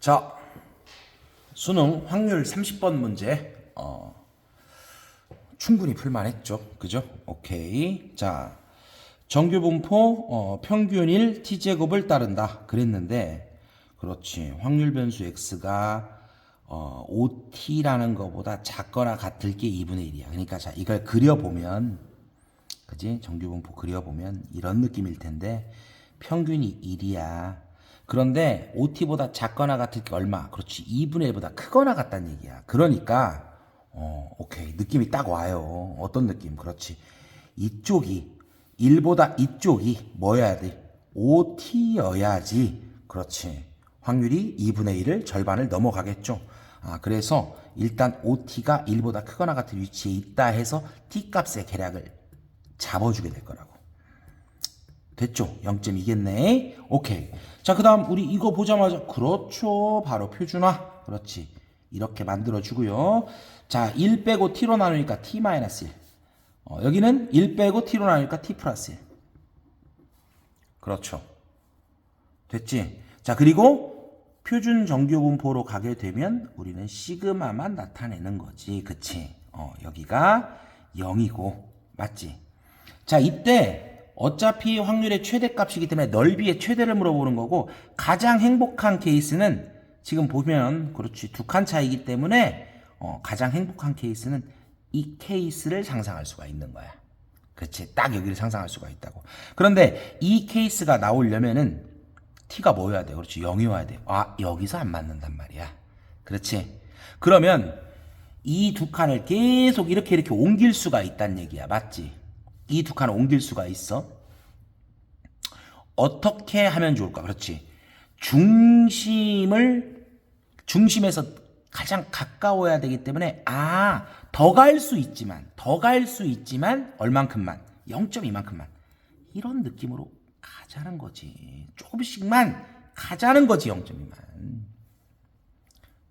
자, 수능 확률 30번 문제. 어, 충분히 풀만했죠. 그죠? 오케이. 자, 정규 분포 어, 평균일 t제곱을 따른다. 그랬는데 그렇지. 확률 변수 x가 어, 5t라는 것보다 작거나 같을 게 2분의 1이야. 그러니까 자, 이걸 그려보면 그지? 정규 분포 그려보면 이런 느낌일 텐데 평균이 1이야. 그런데 OT보다 작거나 같을 게 얼마? 그렇지. 2분의 1보다 크거나 같다는 얘기야. 그러니까 어, 오케이. 느낌이 딱 와요. 어떤 느낌? 그렇지. 이쪽이 1보다 이쪽이 뭐여야 돼? OT여야지. 그렇지. 확률이 2분의 1을 절반을 넘어가겠죠. 아, 그래서 일단 OT가 1보다 크거나 같은 위치에 있다 해서 T 값의 계략을 잡아주게 될 거라고. 됐죠? 0.2겠네. 오케이. 자, 그 다음 우리 이거 보자마자 그렇죠. 바로 표준화. 그렇지. 이렇게 만들어주고요. 자, 1 빼고 t로 나누니까 t-1. 어, 여기는 1 빼고 t로 나누니까 t 플러스 1. 그렇죠. 됐지? 자, 그리고 표준 정규 분포로 가게 되면 우리는 시그마만 나타내는 거지. 그치? 어, 여기가 0이고, 맞지? 자, 이때 어차피 확률의 최대값이기 때문에 넓이의 최대를 물어보는 거고, 가장 행복한 케이스는 지금 보면, 그렇지, 두 칸 차이기 때문에, 어, 가장 행복한 케이스는 이 케이스를 상상할 수가 있는 거야. 그렇지. 딱 여기를 상상할 수가 있다고. 그런데 이 케이스가 나오려면은 t가 뭐여야 돼? 그렇지. 0이어야 돼. 아, 여기서 안 맞는단 말이야. 그렇지. 그러면 이 두 칸을 계속 이렇게 이렇게 옮길 수가 있다는 얘기야. 맞지? 이 두 칸을 옮길 수가 있어. 어떻게 하면 좋을까? 그렇지. 중심을 중심에서 가장 가까워야 되기 때문에 아, 더 갈 수 있지만 더 갈 수 있지만 얼만큼만 0.2만큼만 이런 느낌으로 가자는 거지. 조금씩만 가자는 거지 0.2만.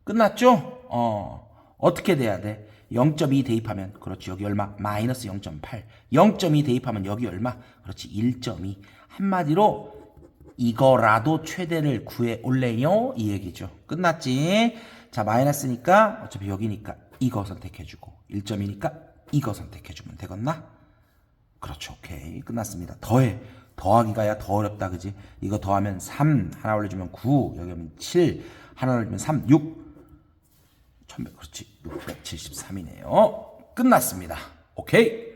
끝났죠? 어. 어떻게 돼야 돼? 0.2 대입하면 그렇지 여기 얼마? 마이너스 0.8 0.2 대입하면 여기 얼마? 그렇지 1.2 한마디로 이거라도 최대를 구해 올래요? 이 얘기죠 끝났지? 자 마이너스니까 어차피 여기니까 이거 선택해주고 1.2니까 이거 선택해주면 되겠나? 그렇죠 오케이 끝났습니다 더해 더하기가야 더 어렵다 그지? 이거 더하면 3 하나 올려주면 9 여기 하면 7 하나 올려주면 3 6 1100 그렇지 673이네요. 끝났습니다. 오케이